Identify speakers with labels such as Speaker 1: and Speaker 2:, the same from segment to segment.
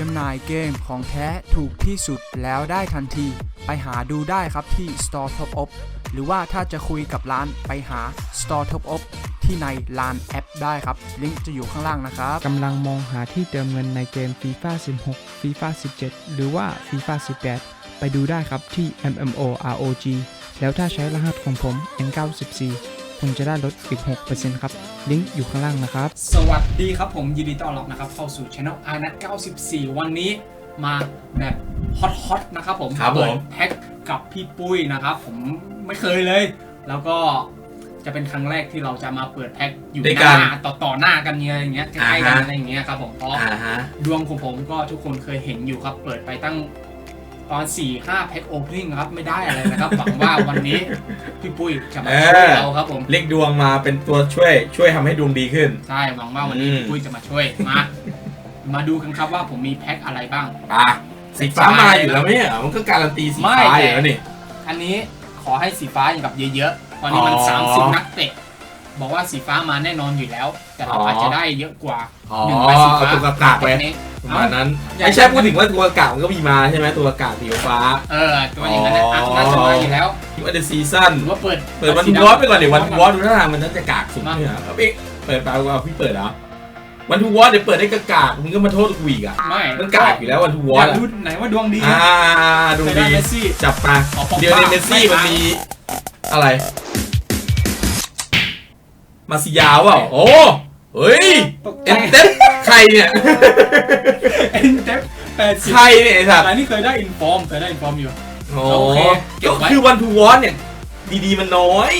Speaker 1: จำหน่ายเกมของแท้ถูกที่สุดแล้วได้ทันที ไปหาดูได้ครับที่ Store Top Up หรือว่าถ้าจะคุยกับร้านไปหา Store Top Up ที่ในร้านแอปได้ครับ ลิงก์จะอยู่ข้างล่างนะครับ
Speaker 2: กำลังมองหาที่เติมเงินในเกม FIFA 16 FIFA 17 หรือว่า FIFA 18 ไปดูได้ครับที่ MMOROG แล้วถ้าใช้รหัสของผม N94 คุณจะได้ลดอีก 6%ครับ ลิงก์อยู่ข้างล่างนะครับ
Speaker 3: สวัสดีครับผมยินดีต้อนรับนะครับ เข้าสู่ช anel i n a t 94 วันนี้มาแบบฮอตฮอตๆนะครับผม
Speaker 4: ครับผม
Speaker 3: เปิดแพ็คกับพี่ปุ้ยนะครับผมไม่เคยเลย แล้วก็จะเป็นครั้งแรกที่เราจะมาเปิดแพ็คอยู่
Speaker 4: ด้วย
Speaker 3: ห
Speaker 4: กัน
Speaker 3: น้าต่อต่อหน้ากันเนี่ยอย่างเงี้ยใกล้ๆกัน
Speaker 4: อ่าฮะ
Speaker 3: อะไรอย่างเงี้ยครับผมเพราะ
Speaker 4: อ่าฮะ
Speaker 3: ดวงของผมก็ทุกคนเคยเห็นอยู่ครับ เปิดไปตั้ง ตอน 4 5แพ็คโอเพนครับไม่ได้อะไรนะครับ หวังว่าวันนี้พี่ปุ้ยจะมาช่วยเราครับผม
Speaker 4: เรียกดวงมาเป็นตัวช่วยช่วยทำให้ดวงดีขึ้น
Speaker 3: ใช่ หวังว่าวันนี้
Speaker 4: อืม
Speaker 3: พี่ปุ้ยจะมาช่วยมามาดูกันครับว่าผมมีแพ็คอะไรบ้าง
Speaker 4: อะสีฟ้ามาอยู่แล้วไม่ใช่เหรอมันก็การันตีสีฟ้า
Speaker 3: ไม่แต่
Speaker 4: อยู่แล้วนี่
Speaker 3: อันนี้ขอให้สีฟ้าอย่างกับเยอะๆ ตอนนี้มัน
Speaker 4: อ๋อ
Speaker 3: 30 นักเตะ บอกว่าสีฟ้ามาแน่นอนอยู่แล้ว แต่เรา
Speaker 4: อ๋ออ
Speaker 3: อาจจะได้เยอะกว่า
Speaker 4: อ๋อ
Speaker 3: หนึ่งใบสีฟ้า
Speaker 4: เอาตัวกากาไป
Speaker 3: แพ็คนี้
Speaker 4: ประมาณนั้น
Speaker 3: อยาก
Speaker 4: ไม่ใช่พูดถึงว่าตัวกากามันก็มีมาใช่ไหมตัวกากาสีฟ้า
Speaker 3: เออตัวอย่างนั้นนะ
Speaker 4: อ๋อ
Speaker 3: น่าจะมาอยู่แล้ว
Speaker 4: วันเดซีซั่น
Speaker 3: หรือว่าเปิด
Speaker 4: เปิดวัน
Speaker 3: สี
Speaker 4: ทู
Speaker 3: ดำ
Speaker 4: วอตไปก่อนเดี๋ยววันทูวอตดูท่าทางมันน่าจะกากสุด
Speaker 3: มา
Speaker 4: เนี่ยครับพี่เปิดไปว่าพี่เปิดเหรอวันทูวอตเดี๋ยวเปิดได้กากามึงก็มาโทษกูอีกอะ
Speaker 3: ไม่
Speaker 4: มันกากอยู่แล้ววันทูว
Speaker 3: อ
Speaker 4: อต
Speaker 3: ยาก
Speaker 4: อะ
Speaker 3: ดูไหนว่าดวงดี
Speaker 4: อ่าดู
Speaker 3: เคยได้
Speaker 4: ดี
Speaker 3: เมสซี่
Speaker 4: จับมา
Speaker 3: อ๋อปอก
Speaker 4: เดี๋ยวใน
Speaker 3: บ้า
Speaker 4: เมสซี่
Speaker 3: ไม่
Speaker 4: มัน
Speaker 3: มามี
Speaker 4: มีอะไร มาซิยาวเปล่าโอ้ เฮ้ย
Speaker 3: ตกใจ
Speaker 4: เอ็นเต็ใครเนี่ย
Speaker 3: เอ็นเทปแปดสิบ
Speaker 4: ใครเนี่ยไอ้สัตว์
Speaker 3: อันนี้เคยได้อินฟอร์มเคยได้อินฟอร์มอยู่
Speaker 4: โอ้
Speaker 3: โอเคเก็บ
Speaker 4: ก็
Speaker 3: ไว้
Speaker 4: คือวันทูวอนเนี่ย ดีๆมันน้อย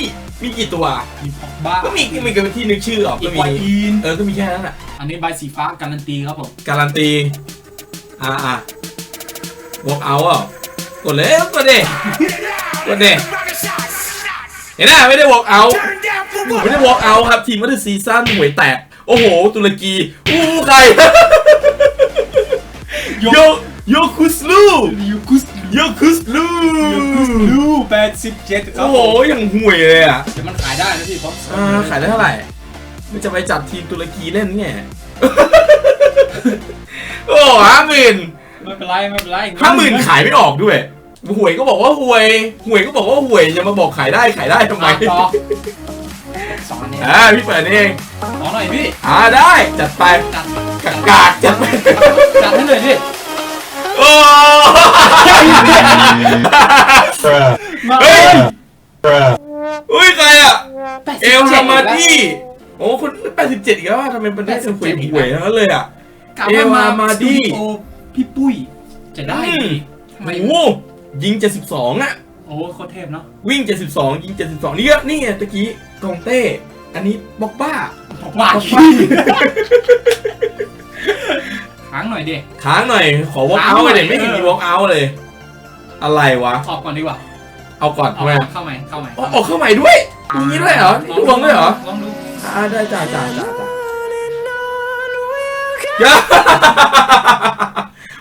Speaker 4: มีกี่ตัว
Speaker 3: มีพอกบ้า
Speaker 4: ก็มีมีกันที่นึกชื่อออก
Speaker 3: อี
Speaker 4: ก็
Speaker 3: ก
Speaker 4: มี
Speaker 3: วาอีน
Speaker 4: เออ ก็มีแค่นั้นอะ
Speaker 3: อันนี้ใบสีฟ้าการันตีครับผม
Speaker 4: การันตี อ่าอะวอล์กเอาอะกดเลยกดเดกดเดเห็นไหมไม่ได้วอล์กเอา ไม่ได้วอล์กเอาครับ ทีมวัตซีซั่นหวยแตก โอ้โห ตุรกี อู้ใครโยโยคุสลู
Speaker 3: ยูกุส
Speaker 4: โยคุสลู
Speaker 3: ยูกุสลูแปดสิบเจ็ดครั
Speaker 4: โอ้
Speaker 3: บ
Speaker 4: โห
Speaker 3: ผม
Speaker 4: อย่างห่วยเลยอะ
Speaker 3: เดี๋ยวมันขายได้นะพี่เพราะ
Speaker 4: อ่าขายได้เท่าไหร่มันจะไปจัดทีมตุรกีเล่นไงโอ้ห้าหมื่น
Speaker 3: ไม่เป็นไรไม่เป็นไร
Speaker 4: ห้าหมื่นขายไม่ออกด้วยหวยก็บอกว่าหวยหวยก็บอกว่าหวยอย่ามาบอกขายได้ขายได้ทำไม
Speaker 3: มาต่อ สองอันนี้
Speaker 4: อ่าพี่เปิดเอง
Speaker 3: ขอหน่อยพี่
Speaker 4: อ่าได้จัดไป
Speaker 3: จัด
Speaker 4: กากาดจัดไป
Speaker 3: จัดให้หน่อยดิ
Speaker 4: โอ้
Speaker 3: มา
Speaker 4: เฮ้ยอุ้ยใครอะ
Speaker 3: 87
Speaker 4: เอลฮามาดีโอ้คน87อีกแล้วอะทำไมมันได้สหวยหวยทั้งนั้นเลยอะ
Speaker 3: กลับ
Speaker 4: เอล
Speaker 3: มา
Speaker 4: ฮามาดี
Speaker 3: สตูดิโอพี่ปุ้ยจะได้
Speaker 4: อืม
Speaker 3: ดีทำไม
Speaker 4: โอ้โหยิง72อะ
Speaker 3: โอ้โคตรเทพเนาะ
Speaker 4: วิ่ง72ยิง72นี่ก็นี่ไงตะกี้ กองเต้ อันนี้บ็อกบ้า
Speaker 3: บอกว่า
Speaker 4: บอก
Speaker 3: ขี้
Speaker 4: ว่า
Speaker 3: ค้างหน่อยดิ
Speaker 4: ค้างหน่อยขอวอล์ก
Speaker 3: ค้าง
Speaker 4: เอา
Speaker 3: หน่อย
Speaker 4: เลย ไม่เห็นมีวอล์กเอาเลย อะไรวะ
Speaker 3: ออกก่อนดีกว่า
Speaker 4: เอาก่อน
Speaker 3: อ
Speaker 4: ทำไม
Speaker 3: อกเข้าใหม่เข้าใหม่
Speaker 4: อ๋อออกเข้าใหม่ด้วยอย่างนี้ด้วยเหรอนี่ดวงด้วยเหรอ
Speaker 3: ลองดู
Speaker 4: อ่าได้จ้าจ้าจ้าจ้าอย่า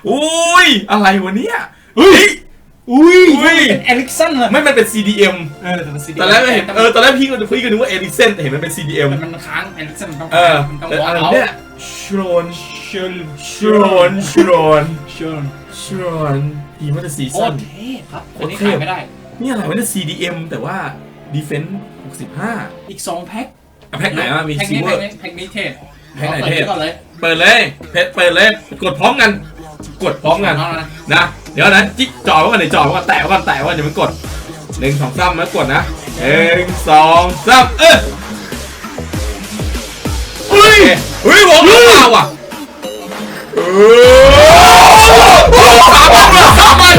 Speaker 4: อุ้ย อะไรวะเนี่ยเฮ้ย
Speaker 3: อุ้ย
Speaker 4: อุ้ย
Speaker 3: เป็นเอลิกสันเลย
Speaker 4: ไม่มันเป็น CDM
Speaker 3: เออแต่มันซีดี
Speaker 4: ตอนแรกเห็นเออตอนแรกพี่ก็พี่ก็นึกว่าเอริเซนแต่เห็นมันเป็น CDM
Speaker 3: มันมันค้างเอลิกสันมันต้อง
Speaker 4: เออ
Speaker 3: มันต้อง
Speaker 4: แต่
Speaker 3: วอ
Speaker 4: อะไร
Speaker 3: ล์กเอา
Speaker 4: เนี่ยชโรน
Speaker 3: เชิญ
Speaker 4: ชโรนชโรน
Speaker 3: เชิญ
Speaker 4: ชโรนทีมันจะซี
Speaker 3: โค
Speaker 4: ซั่
Speaker 3: ต
Speaker 4: น
Speaker 3: รเทพครับ
Speaker 4: โค
Speaker 3: อัน
Speaker 4: ตร
Speaker 3: นี้
Speaker 4: เท
Speaker 3: ขา
Speaker 4: พ
Speaker 3: ยไม่ได้
Speaker 4: นี่อะไรวะเนี่ย CDM แต่ว่า Defense 65
Speaker 3: อีกสองแพ็ค
Speaker 4: อะแพ็คไหนวะมี
Speaker 3: แพ็ค
Speaker 4: ซิ
Speaker 3: นี้
Speaker 4: เวอ
Speaker 3: แพ็ค
Speaker 4: ร์
Speaker 3: นี้แพ็คนี้เทพ
Speaker 4: แพ็คไหนเทพ
Speaker 3: อาปิดว้ก่อนเลย
Speaker 4: เปิดเลยเพชรเปิดเลย กดพร้อมกัน กดพร้อมกัน
Speaker 3: เอาแล้วนะ
Speaker 4: นะ เดี๋ยวนะจิ๊กจ่อไว้ก่อนเดี๋ยวจ่อไว้ก่อนแตะไว้ก่อนแตะไว้ก่อนเดี๋ยวมันกดหนึ่งสองสามแล้วกดนะหนึ่งสองสามเออเฮ้ยเฮ้ยบอกลูกเปล่าอะเออสามพันสามพัน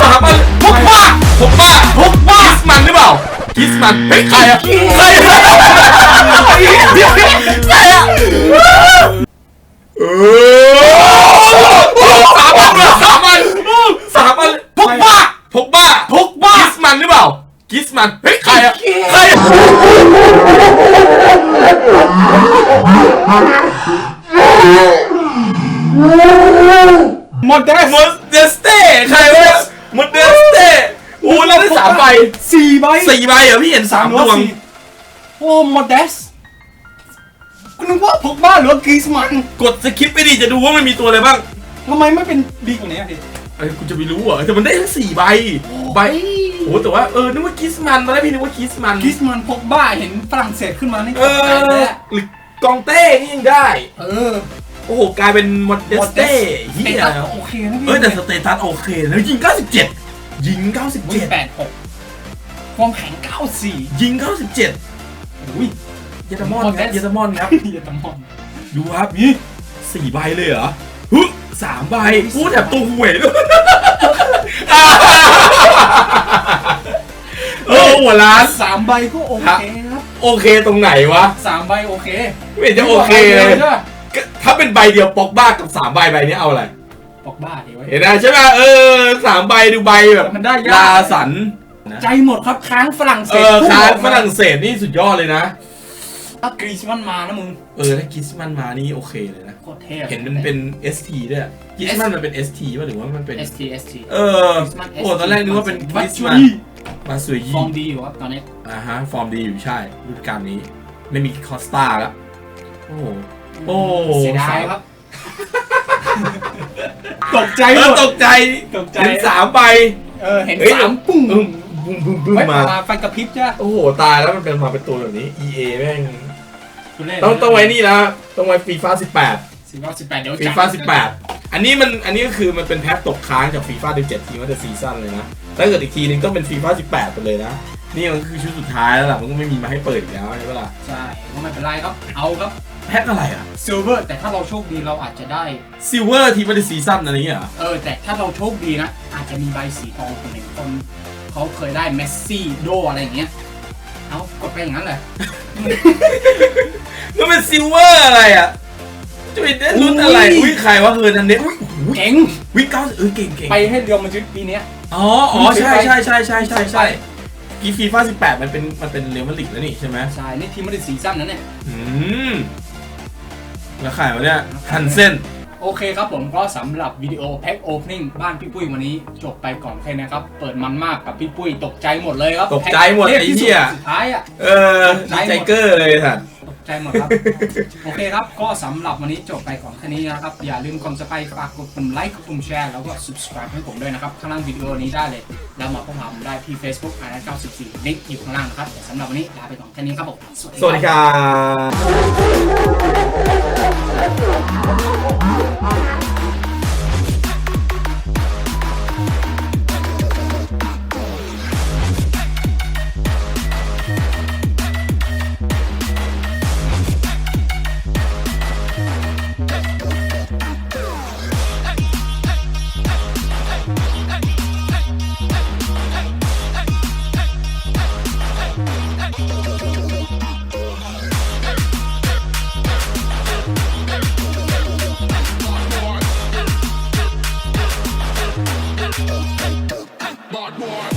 Speaker 4: สามพันพกบ้าพกบ้าพกบ้าคิสมันหรือเปล่าคิสมันเฮ้ยใครอะใครอะใครอะเออสามพันสามพันสามพันพกบ้า พกบ้าพกบ้าคิสมันหรือเปล่าคิสมัน เฮ้ย ใครอะใครอะ
Speaker 3: หมดได้
Speaker 4: มดเดสเต้ใครวะมดเดสเต้โอ้เราได้สามใบ
Speaker 3: สี่ใบ
Speaker 4: สี่ใบเหรอพี่เห็นสามดวง
Speaker 3: โอ้หมดเดสคุณนึกว่าพกบ้าหรือว่ากรีซมัน
Speaker 4: กดสคริปต์ไปดิจะดูว่ามันมีตัวอะไรบ้าง
Speaker 3: ทำไมไม่เป็นดีกว่านี้อะพี่
Speaker 4: เอ้ยคุณจะไปรู้เหรอแต่มันได้ทั้งสี่ใบใบโอ้แต่ว่าเออนึกว่าคิสมันตอนแรกพี่นึกว่าคิสมัน
Speaker 3: คริสมันพกบ้าเห็นฝรั่งเศสขึ้นมานี่
Speaker 4: เอ
Speaker 3: ตกใจเลย
Speaker 4: อ
Speaker 3: อะ
Speaker 4: หรือกองเต้นี่ยังได้
Speaker 3: เออ
Speaker 4: โอ้โหกลายเป็นมอดเดสเต้เฮี
Speaker 3: เต
Speaker 4: ย
Speaker 3: ตัสก็โอเคนะพี่
Speaker 4: เอ้ยแต่สเตตัสโอเคแล้วยิง 97 ยิง
Speaker 3: วิ่ง
Speaker 4: 97
Speaker 3: แปดหกความแข็งเก้าสี่
Speaker 4: ยิง 97
Speaker 3: อุ้ย
Speaker 4: เยตามอนครับเยตามอนครับ
Speaker 3: เยตามอน
Speaker 4: ดูครับนี่สี่ใบเลยเหรอฮึ สามใบพูดแถบตัวหวยด้วยเออหัวล้าน
Speaker 3: สามใบก็โอเคครับ
Speaker 4: โอเคตรงไหนวะ
Speaker 3: สามใบโอเค
Speaker 4: ไม่เห็นจะโอเคเลย
Speaker 3: ใช่ปะ
Speaker 4: ก็ถ้าเป็นใบเดียวปอกบ้ากับสามใบใบนี้เอาอะไร
Speaker 3: บอกบ้าดีไว้
Speaker 4: เห็นนะใช่ไหมเออสามใบดูใบแบบ
Speaker 3: มันได้ยาก
Speaker 4: ลาสันนะ
Speaker 3: ใจหมดครับค้างฝรั่งเศ
Speaker 4: เอ
Speaker 3: ส
Speaker 4: อ
Speaker 3: พุ่
Speaker 4: ค้าง
Speaker 3: ออก
Speaker 4: ฝ
Speaker 3: มา
Speaker 4: รั่งเศสนี่สุดยอดเลยนะ
Speaker 3: ถ้ากรีซมันมานะมึง
Speaker 4: เออถ้าคิสมันมานี่โอเคเลยนะ
Speaker 3: โคตรเท่
Speaker 4: เห็นมันเป็น ST ด้วยคิสมันมันเป็น ST ป่ะหรือว่ามันเป็น
Speaker 3: ST ST
Speaker 4: เออ
Speaker 3: Christmas
Speaker 4: โอ้ตอนแรกนึกว่าเป็นค
Speaker 3: วั
Speaker 4: ริ
Speaker 3: ด
Speaker 4: ส
Speaker 3: ช่ว
Speaker 4: มั
Speaker 3: ย
Speaker 4: นมาสวย
Speaker 3: ฟ
Speaker 4: ยี่
Speaker 3: อร์มดีอยู่ครับตอนนี้
Speaker 4: อ่าฮะ ฟอร์มดีอยู่ใช่ฤดูกาลนี้ ไม่มีคอสตาแล้ว โอ้โห โอ้
Speaker 3: เสียดายครับ ตกใจ
Speaker 4: เอ
Speaker 3: ห
Speaker 4: อ
Speaker 3: มด
Speaker 4: ตกใจ
Speaker 3: ตกใจ
Speaker 4: เห็นสามใบ
Speaker 3: เออเห็น
Speaker 4: เฮ้ย
Speaker 3: สามปุ้ง
Speaker 4: เออบึ้มบึ้มบึ้ม
Speaker 3: ไม่
Speaker 4: มา
Speaker 3: มาไฟกระพริบจ้ะ
Speaker 4: โอ้โห ตายแล้วมันเป็นมาเป็นตัวแบบนี้ EA แม่ง
Speaker 3: คุณเล่น
Speaker 4: ต้องต้องไว้นี่นะต้องไว้ฟีฟ่า18
Speaker 3: สิบเก้าสิบแปดเดี๋ยว
Speaker 4: ฟี
Speaker 3: จับ
Speaker 4: ฟ่า18อันนี้มันอันนี้ก็คือมันเป็นแพ็คตกค้างจากฟีฟ่า17ทีมว่าจะซีซั่นเลยนะถ้าเกิดอีกทีนึงต้องเป็นฟีฟ่า18ไปเลยนะนี่มันคือชุดสุดท้ายแล้วล่ะมันก็ไม่มีมาให้เปิดอีกแล้วใช่ปะล่ะ
Speaker 3: ใช่ก็ไม่เป็นไรครับเอาครับ
Speaker 4: แพ็คอะไรอะ
Speaker 3: ซิลเวอร์แต่ถ้าเราโชคดีเราอาจจะได้
Speaker 4: ซิลเวอร์ทีมว่าจะซีซั่นอะไรอย่างเงี้ยเหรอ
Speaker 3: เออแต่ถ้าเราโชคดีนะอาจจะมีใบสีทองคนหนึ่งคนเขาเคยได้เมสซี่โดอะไรอย่างเงี้ยเอากด ไปอย่างนั้นเลย
Speaker 4: แล้วเป็นซิลเวอร์อะไรอะจะไปได้รุ่นอะไร
Speaker 3: อุ้ย
Speaker 4: อุ้ยใครวะเฮอร์นันเดสอุ้ย
Speaker 3: เจ๋ง
Speaker 4: วิ่งเก้าเออเก่งเก่ง
Speaker 3: ไปให้เรียวมาจุดปีเนี้ย
Speaker 4: อ๋ออ๋อใช่ใช่ใช่ใช่ใช่ใช่อีฟีฟ่าสิบแปดมันเป็นมันเป็นเรอัลมาดริดแล้วนี่ใช่ไหม
Speaker 3: ใช่นี่ทีมมันได้สีสั้นนั้นเนี่ย
Speaker 4: อืมแล้วใครวะเนี่ยฮันเซน
Speaker 3: โอเคครับผมก็สำหรับวิดีโอแพ็คโอเพน n งบ้านพี่ปุ้ยวันนี้จบไปก่อนแค่นี้ครับ เปิดมันมากกับพี่ปุ้ยตกใจหมดเลยครับ
Speaker 4: ตกใจหมด
Speaker 3: แพ็ค
Speaker 4: ไอ้
Speaker 3: ที่สุ
Speaker 4: เหี้ย
Speaker 3: สุดท้ายอะ
Speaker 4: เออดีใจเกอร์เลยสัตว์
Speaker 3: ตก ใจหมดครับ โอเคครับ ก็สำหรับวันนี้จบไปก่อนแค่นี้นะครับ อย่าลืมกดสไปฝากกดปุ่มไลค์กดปุ่มแชร์แล้วก็ subscribe ให้ผมด้วยนะครับ ข้างล่างวิดีโอนี้ได้เลย แล้วมาพบผมได้ที่ Facebook อ่าน94ลิงก์อยู่ข้างล่างนะครับแต่สำหรับวันนี้ลาไปก่อนแค่นี้ครับผม
Speaker 4: สวัสดีครับ more.